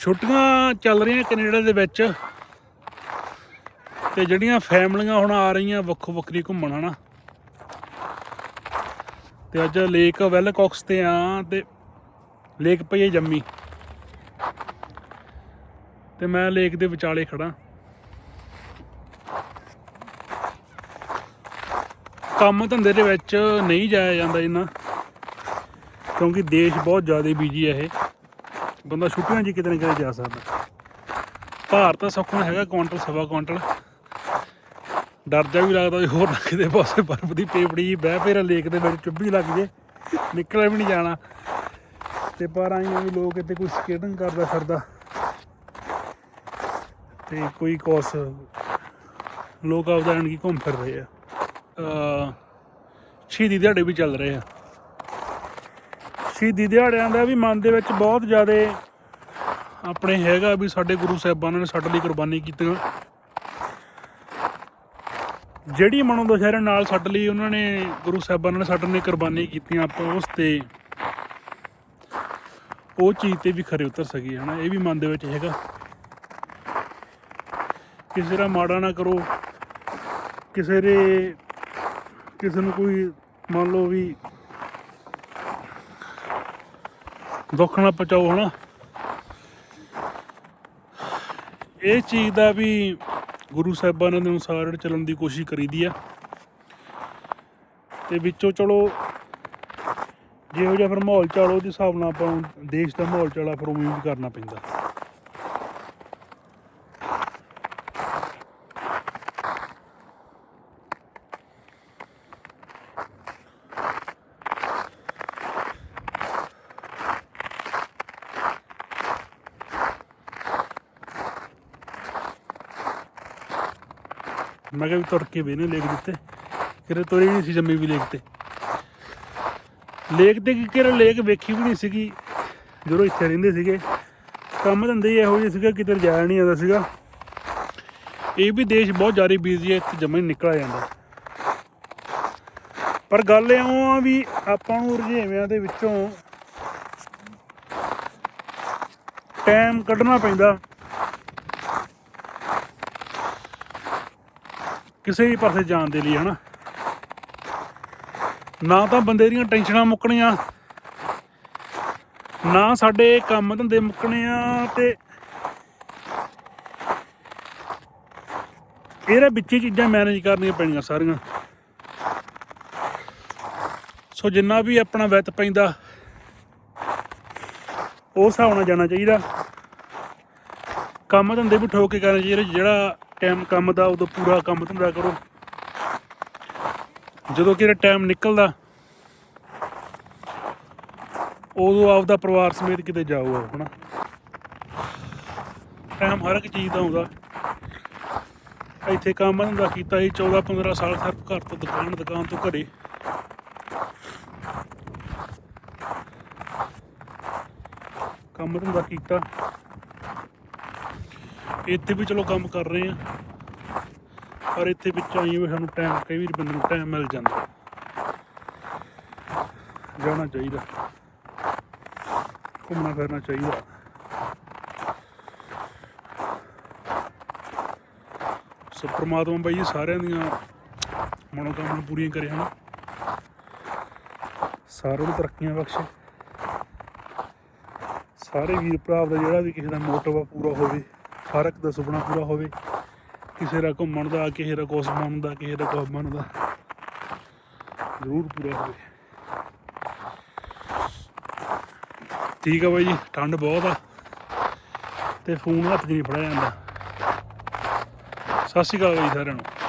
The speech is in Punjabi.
ਛੁੱਟੀਆਂ ਚੱਲ ਰਹੀਆਂ ਕੈਨੇਡਾ ਦੇ ਵਿੱਚ ਤੇ ਜਿਹੜੀਆਂ ਫੈਮਲੀਆਂ ਹੁਣ ਆ ਰਹੀਆਂ ਵੱਖੋ ਵੱਖਰੀ ਘੁੰਮਣ, ਹਨਾ? ਤੇ ਅੱਜ ਲੇਕ ਵੈਲਕੌਕਸ ਤੇ ਆ ਤੇ ਲੇਕ ਪਈ ਹੈ ਜੰਮੀ। ਤੇ ਮੈਂ ਲੇਕ ਦੇ ਵਿਚਾਲੇ ਖੜਾ ਕੰਮ ਧੰਦੇ ਦੇ ਵਿੱਚ ਨਹੀਂ ਜਾਇਆ ਜਾਂਦਾ ਇੰਨਾ, ਕਿਉਂਕਿ ਦੇਸ਼ ਬਹੁਤ ਜ਼ਿਆਦਾ ਬਿਜ਼ੀ ਹੈ ਇਹ। ਬੰਦਾ ਛੁੱਟੀਆਂ 'ਚ ਕਿਤੇ ਨਾ ਕਿਤੇ ਜਾ ਸਕਦਾ। ਭਾਰ ਤਾਂ ਸੌਖਾ ਹੈਗਾ, ਕੁਆਂਟਲ, ਸਵਾ ਕੁਆਂਟਲ। ਡਰ ਜਾ ਵੀ ਲੱਗਦਾ ਵੀ ਹੋਰ ਨਾ ਕਿਤੇ ਪਾਸੇ ਬਰਫ਼ ਦੀ ਪੇਪੜੀ ਜੀ ਬਹਿ ਫੇਰ ਲੇਕ ਦੇ ਵਿੱਚ ਚੁੱਭੀ ਲੱਗ ਜੇ। ਨਿਕਲਿਆ ਵੀ ਨਹੀਂ ਜਾਣਾ। ਤੇ ਪਰ ਆਈਆਂ ਵੀ ਲੋਕ ਇੱਥੇ ਕੋਈ ਸਕੇਟਿੰਗ ਕਰਦਾ ਫਿਰਦਾ। ਤੇ ਕੋਈ ਕੋਸ ਲੋਕ ਆਪਦਾ ਜਾਣੀ ਕਿ ਘੁੰਮ ਫਿਰ ਰਹੇ ਆ। ਅ ਸ਼ਹੀਦੀ ਦਿਹਾੜੇ ਵੀ ਚੱਲ ਰਹੇ ਆ। ਸ਼ਹੀਦੀ ਦਿਹਾੜਿਆਂ ਦਾ ਵੀ ਮਨ ਦੇ ਵਿੱਚ ਬਹੁਤ ਜ਼ਿਆਦਾ ਆਪਣੇ ਹੈਗਾ ਵੀ ਸਾਡੇ ਗੁਰੂ ਸਾਹਿਬਾਨਾਂ ਨੇ ਸਾਡੇ ਲਈ ਕੁਰਬਾਨੀ ਕੀਤੀਆਂ। ਜਿਹੜੀ ਮਨੋਂ ਦੁਸ਼ਹਿਰੇ ਨਾਲ ਸਾਡੇ ਲਈ ਉਹਨਾਂ ਨੇ ਗੁਰੂ ਸਾਹਿਬਾਨਾਂ ਨੇ ਸਾਡੇ ਲਈ ਕੁਰਬਾਨੀ ਕੀਤੀਆਂ ਆਪਾਂ ਉਸ ਤੇ ਉਹ ਚੀਜ਼ ਤੇ ਵੀ ਖਰੇ ਉਤਰ ਸਕੀਏ ਹਨਾ? ਇਹ ਵੀ ਮਨ ਦੇ ਵਿੱਚ ਹੈਗਾ। ਕਿਸੇ ਦਾ ਮਾੜਾ ਨਾ ਕਰੋ। ਕਿਸੇ ਦੇ ਕਿਸੇ ਨੂੰ ਕੋਈ ਮੰਨ ਲਓ ਵੀ ਦੁੱਖ ਨਾ ਪਹੁੰਚਾਓ ਹਨਾ। ਇਹ ਚੀਜ਼ ਦਾ ਵੀ ਗੁਰੂ ਸਾਹਿਬਾਨਾਂ ਦੇ ਅਨੁਸਾਰ ਚੱਲਣ ਦੀ ਕੋਸ਼ਿਸ਼ ਕਰੀਦੀ ਆ। ਤੇ ਵਿੱਚੋਂ ਚਲੋ ਜਿਹੋ ਜਿਹਾ ਫਿਰ ਮਾਹੌਲ ਚਾਲੋ ਉਹਦੇ ਹਿਸਾਬ ਨਾਲ ਆਪਾਂ ਨੂੰ ਦੇਸ਼ ਦਾ ਮਾਹੌਲ ਚਾਲਾ ਫਿਰ ਉਵੇਂ ਕਰਨਾ ਪੈਂਦਾ। ਮੈਂ ਕਿਹਾ ਵੀ ਤੁਰ ਕੇ ਵੇਨੇ ਲੇਕ ਦਿੱਤੇ। ਕਿਰੇ ਤੁਰੇ ਨਹੀਂ ਸੀ ਜੰਮੀ ਵੀ ਲੇਕ ਤੇ। ਲੇਕ ਤੇ ਕਿਰੇ ਲੇਕ ਵੇਖੀ ਵੀ ਨਹੀਂ ਸੀਗੀ, ਜਦੋਂ ਇੱਥੇ ਰਹਿੰਦੇ ਸੀਗੇ। ਕੰਮ ਧੰਦੇ ਹੀ ਇਹੋ ਜਿਹੇ ਸੀਗੇ, ਕਿਤੇ ਜਾਇਆ ਨਹੀਂ ਆਉਂਦਾ ਸੀਗਾ। ਇਹ ਵੀ ਦੇਸ਼ ਬਹੁਤ ਜ਼ਿਆਦਾ ਬੀਜ਼ੀ ਹੈ, ਇੱਥੇ ਜਮਾ ਹੀ ਨਿਕਲ ਜਾਂਦਾ। ਪਰ ਗੱਲ ਇਉਂ ਆ ਵੀ ਆਪਾਂ ਨੂੰ ਰੁਝੇਵਿਆਂ ਦੇ ਵਿੱਚੋਂ ਟਾਈਮ ਕੱਢਣਾ ਪੈਂਦਾ। ਕਿਸੇ ਵੀ ਪਾਸੇ ਜਾਣ ਦੇ ਲਈ, ਹਨਾ? ਨਾ ਤਾਂ ਬੰਦੇ ਦੀਆਂ ਟੈਨਸ਼ਨਾਂ ਮੁੱਕਣੀਆਂ, ਨਾ ਸਾਡੇ ਕੰਮ ਧੰਦੇ ਮੁੱਕਣੇ ਆ ਤੇ ਇਹਦੇ ਵਿੱਚ ਹੀ ਚੀਜ਼ਾਂ ਮੈਨੇਜ ਕਰਨੀਆਂ ਪੈਣੀਆਂ ਸਾਰੀਆਂ। ਸੋ ਜਿੰਨਾ ਵੀ ਆਪਣਾ ਵਿੱਤ ਪੈਂਦਾ, ਉਸ ਹਿਸਾਬ ਨਾਲ ਜਾਣਾ ਚਾਹੀਦਾ। ਕੰਮ ਧੰਦੇ ਵੀ ਠੋਕ ਕੇ ਕਰਨਾ ਚਾਹੀਦਾ ਜਿਹੜਾ ਟਾਈਮ ਕੰਮ ਦਾ, ਉਦੋਂ ਪੂਰਾ ਕੰਮ ਧੰਦਾ ਕਰੋ। ਜਦੋਂ ਕਿਹੜਾ ਟਾਈਮ ਨਿਕਲਦਾ, ਉਦੋਂ ਆਪਦਾ ਪਰਿਵਾਰ ਸਮੇਤ ਕਿਤੇ ਜਾਓ ਹਨਾ। ਟਾਈਮ ਹਰ ਇੱਕ ਚੀਜ਼ ਦਾ ਆਉਂਦਾ ਇੱਥੇ ਕੰਮ ਧੰਦਾ ਕੀਤਾ ਸੀ 14 15 ਸਾਲ ਸਿਰਫ ਘਰ ਤੋਂ ਦੁਕਾਨ ਦੁਕਾਨ ਤੋਂ ਘਰੇ। ਕੰਮ ਧੰਦਾ ਕੀਤਾ। ਇੱਥੇ ਵੀ ਚਲੋ ਕੰਮ ਕਰ ਰਹੇ ਆ। ਪਰ ਇੱਥੇ ਵਿੱਚ ਆਈ ਵੀ ਸਾਨੂੰ ਟਾਈਮ ਕਈ ਵੀ ਬੰਦੇ ਨੂੰ ਟਾਈਮ ਮਿਲ ਜਾਂਦਾ। ਜਾਣਾ ਚਾਹੀਦਾ। ਘੁੰਮਣਾ ਫਿਰਨਾ ਚਾਹੀਦਾ। ਸੋ ਪ੍ਰਮਾਤਮਾ ਬਾਈ ਜੀ ਸਾਰਿਆਂ ਦੀਆਂ ਮਨੋਕਾਮਨਾ ਪੂਰੀਆਂ ਕਰੇ, ਹਨ? ਸਾਰਿਆਂ ਨੂੰ ਤਰੱਕੀਆਂ ਬਖਸ਼ੇ। ਸਾਰੇ ਵੀਰ ਭਰਾ ਦਾ ਜਿਹੜਾ ਵੀ ਕਿਸੇ ਦਾ ਮੋਟਿਵ ਆ, ਪੂਰਾ ਹੋਵੇ। ਹਰ ਇੱਕ ਦਾ ਸੁਪਨਾ ਪੂਰਾ ਹੋਵੇ। ਕਿਸੇ ਦਾ ਘੁੰਮਣ ਦਾ ਕਿਸੇ ਦਾ ਕੁਛ ਬਣਨ ਦਾ ਕਿਸੇ ਦਾ ਕੁਛ ਬਣਦਾ ਜ਼ਰੂਰ ਪੂਰਾ ਹੋਵੇ। ਠੀਕ ਆ ਬਾਈ ਜੀ, ਠੰਡ ਬਹੁਤ ਆ। ਤੇ ਫੋਨ ਹੱਥ 'ਚ ਨਹੀਂ ਫੜਿਆ ਜਾਂਦਾ। ਸਤਿ ਸ਼੍ਰੀ ਅਕਾਲ ਬਾਈ ਸਾਰਿਆਂ ਨੂੰ।